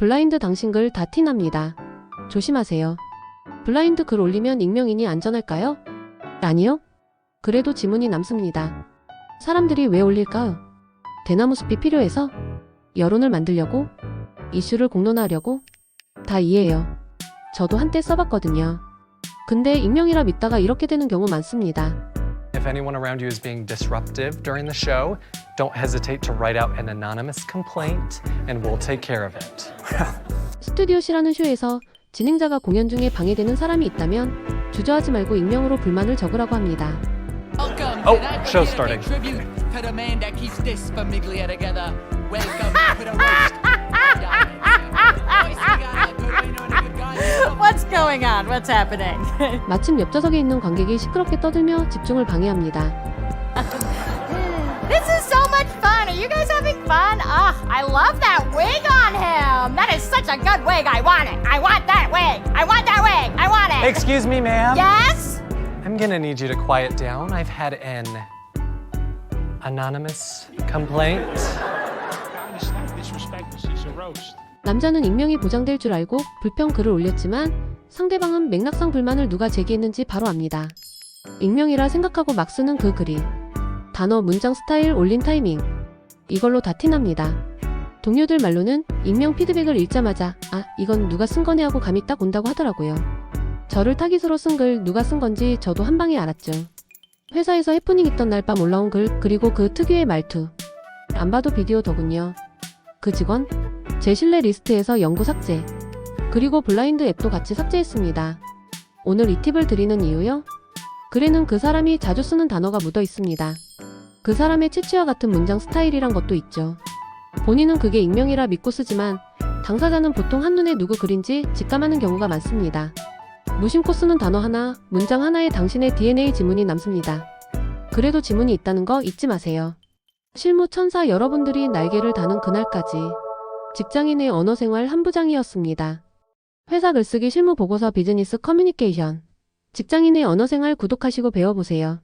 블라인드 당신 글 다 티납니다. 조심하세요. 블라인드 글 올리면 익명이니 안전할까요? 아니요. 그래도 지문이 남습니다. 사람들이 왜 올릴까요? 대나무 숲이 필요해서? 여론을 만들려고? 이슈를 공론화하려고? 다 이해해요. 저도 한때 써봤거든요. 근데 익명이라 믿다가 이렇게 되는 경우 많습니다. If anyone around you is being disruptive during the show, don't hesitate to write out an anonymous complaint and we'll take care of it. 스튜디오시라는 쇼에서 진행자가 공연 중에 방해되는 사람이 있다면 주저하지 말고 익명으로 불만을 적으라고 합니다. Welcome Oh, to that show's we're starting. gonna pay Tribute to the man that keeps this famiglia together. Welcome to the roast. Going on? What's happening? 마침 옆 좌석에 있는 관객이 시끄럽게 떠들며 집중을 방해합니다. this is so much fun. Are you guys having fun? Ah, I love that wig on him. That is such a good wig. I want it. I want that wig. I want that wig. I want it. Excuse me, ma'am. yes? I'm gonna need you to quiet down. I've had an anonymous complaint. It's not disrespectful. It's a roast. 남자는 익명이 보장될 줄 알고 불평 글을 올렸지만 상대방은 맥락상 불만을 누가 제기했는지 바로 압니다. 익명이라 생각하고 막 쓰는 그 글이 단어, 문장 스타일, 올린 타이밍 이걸로 다 티납니다. 동료들 말로는 익명 피드백을 읽자마자 아 이건 누가 쓴 거네 하고 감이 딱 온다고 하더라고요. 저를 타깃으로 쓴 글 누가 쓴 건지 저도 한 방에 알았죠. 회사에서 해프닝 있던 날 밤 올라온 글 그리고 그 특유의 말투 안 봐도 비디오더군요. 그 직원 제 신뢰 리스트에서 영구 삭제. 그리고 블라인드 앱도 같이 삭제했습니다. 오늘 이 팁을 드리는 이유요? 글에는 그 사람이 자주 쓰는 단어가 묻어 있습니다. 그 사람의 채취와 같은 문장 스타일이란 것도 있죠. 본인은 그게 익명이라 믿고 쓰지만 당사자는 보통 한눈에 누구 글인지 직감하는 경우가 많습니다. 무심코 쓰는 단어 하나, 문장 하나에 당신의 DNA 지문이 남습니다. 그래도 지문이 있다는 거 잊지 마세요. 실무 천사 여러분들이 날개를 다는 그날까지 직장인의 언어 생활 한 부장이었습니다. 회사 글쓰기 실무 보고서 비즈니스 커뮤니케이션. 직장인의 언어 생활 구독하시고 배워보세요.